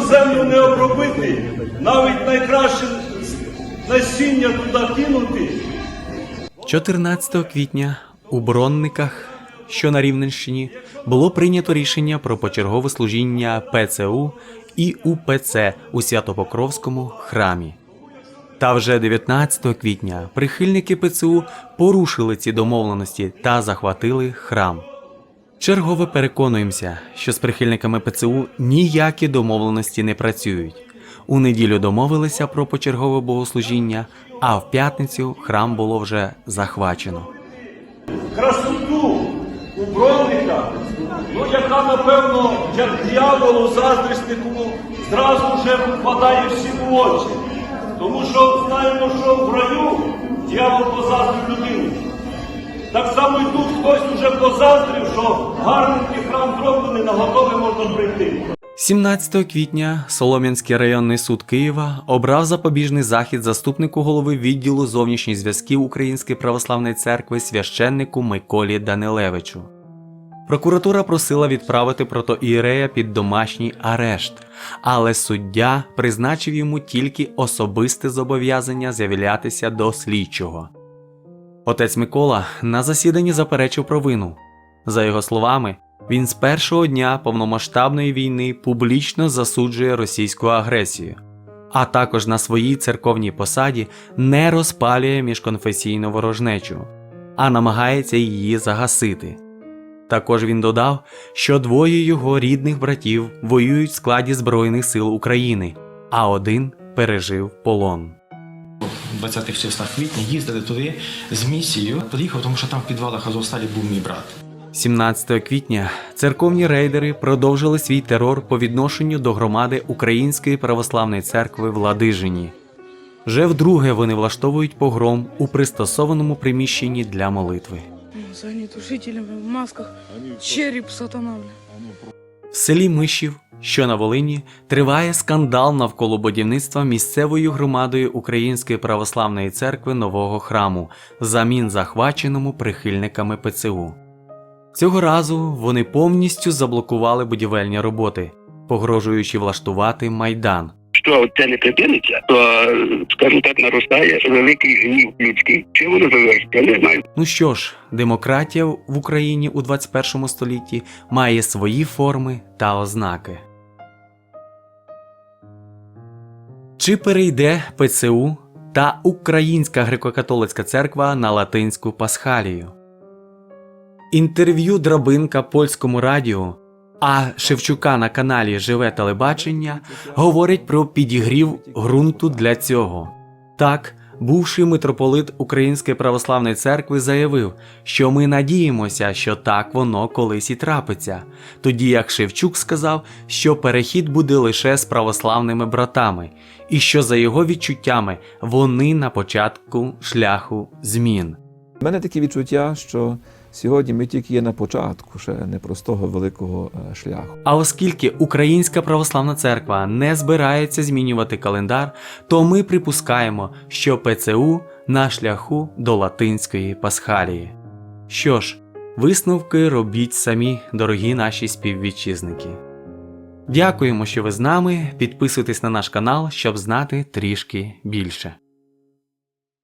землю не обробити, навіть найкраще насіння туди кинути, 14 квітня у Бронниках, що на Рівненщині, було прийнято рішення про почергове служіння ПЦУ і УПЦ у Святопокровському храмі. Та вже 19 квітня прихильники ПЦУ порушили ці домовленості та захватили храм. Чергове переконуємося, що з прихильниками ПЦУ ніякі домовленості не працюють. У неділю домовилися про почергове богослужіння, а в п'ятницю храм було вже захвачено. красоту у ну яка, напевно, як дьяволу заздріснику зразу вже впадає всім в очі. Тому що знаємо, що в раю дьявол позаздрив людину. Так само і тут хтось вже позаздрив, що гарненький храм зроблений, на готове можна прийти. 17 квітня Солом'янський районний суд Києва обрав запобіжний захід заступнику голови відділу зовнішніх зв'язків Української православної церкви священнику Миколі Данилевичу. Прокуратура просила відправити протоієрея під домашній арешт, але суддя призначив йому тільки особисте зобов'язання з'являтися до слідчого. Отець Микола на засіданні заперечив провину. За його словами, він з першого дня повномасштабної війни публічно засуджує російську агресію, а також на своїй церковній посаді не розпалює міжконфесійну ворожнечу, а намагається її загасити. Також він додав, що двоє його рідних братів воюють в складі Збройних сил України, а один пережив полон. 20 числа квітня їздили туди з місією. Приїхав, тому що там в підвалах Азовсталі був мій брат. 17 квітня церковні рейдери продовжили свій терор по відношенню до громади Української православної церкви в Ладижині. Вже вдруге вони влаштовують погром у пристосованому приміщенні для молитви. С огнетушителями в масках. Череп сатана. В селі Мишів, що на Волині, триває скандал навколо будівництва місцевою громадою Української православної церкви нового храму, замін захваченому прихильниками ПЦУ. Цього разу вони повністю заблокували будівельні роботи, погрожуючи влаштувати майдан. що це не припиниться, то скажімо так, наростає великий гнів людський. Чи воно завершиться, я не знаю. Ну що ж, демократія в Україні у 21 столітті має свої форми та ознаки. Чи перейде ПЦУ та Українська греко-католицька церква на латинську пасхалію? Інтерв'ю Драбинка польському радіо, а Шевчука на каналі Живе телебачення говорять про підігрів ґрунту для цього. Так, бувший митрополит Української православної церкви заявив, що ми надіємося, що так воно колись і трапиться, тоді як Шевчук сказав, що перехід буде лише з православними братами, і що за його відчуттями вони на початку шляху змін. У мене таке відчуття, що сьогодні ми тільки є на початку ще непростого великого е, шляху. А оскільки Українська православна церква не збирається змінювати календар, то ми припускаємо, що ПЦУ на шляху до латинської пасхалії. Що ж, висновки робіть самі, дорогі наші співвітчизники. Дякуємо, що ви з нами. Підписуйтесь на наш канал, щоб знати трішки більше.